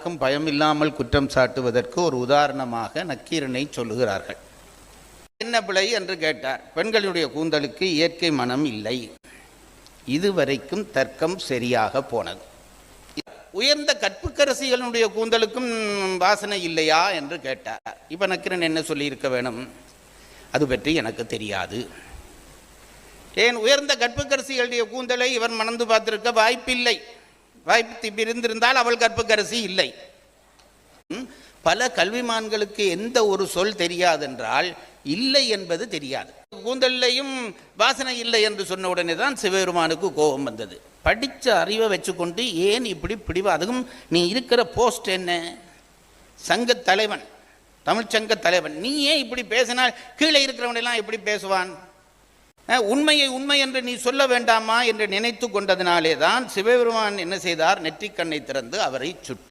யாருக்கும் பயமில்லாமல் குற்றம் சாட்டுவதற்கு ஒரு உதாரணமாக நக்கீரனை சொல்லுகிறார்கள். என்ன பிழை என்று கேட்டார். பெண்களுடைய கூந்தலுக்கு இயற்கை மனம் இல்லை. இதுவரைக்கும் தர்க்கம் சரியாக போனது. உயர்ந்த கற்புக்கரசிகளுடைய கூந்தலுக்கும் வாசனை இல்லையா என்று கேட்டார். இப்போ நக்கிரன் என்ன சொல்லியிருக்க வேணும்? அது பற்றி எனக்கு தெரியாது. ஏன் உயர்ந்த கற்புக்கரசிகளுடைய கூந்தலை இவன் மணந்து பார்த்திருக்க வாய்ப்பில்லை. வாய்ப்பு இருந்திருந்தால் அவள் கற்புக்கரசி இல்லை. பல கல்விமான்களுக்கு எந்த ஒரு சொல் தெரியாதென்றால் இல்லை என்பது தெரியாது. கூந்தல்லையும் வாசனை இல்லை என்று சொன்ன உடனே தான் சிவபெருமானுக்கு கோபம் வந்தது. படித்த அறிவை வச்சுக்கொண்டு ஏன் இப்படி பிடிவா அதுவும் நீ இருக்கிற போஸ்ட் என்ன? சங்க தலைவன் தமிழ்ச்சங்க தலைவன். நீ ஏன் இப்படி பேசினால் கீழே இருக்கிறவனெல்லாம் எப்படி பேசுவான்? உண்மையை உண்மை என்று நீ சொல்ல வேண்டாமா என்று நினைத்து கொண்டதினாலே தான் சிவபெருமான் என்ன செய்தார்? நெற்றிக்கண்ணை திறந்து அவரை சுட்டு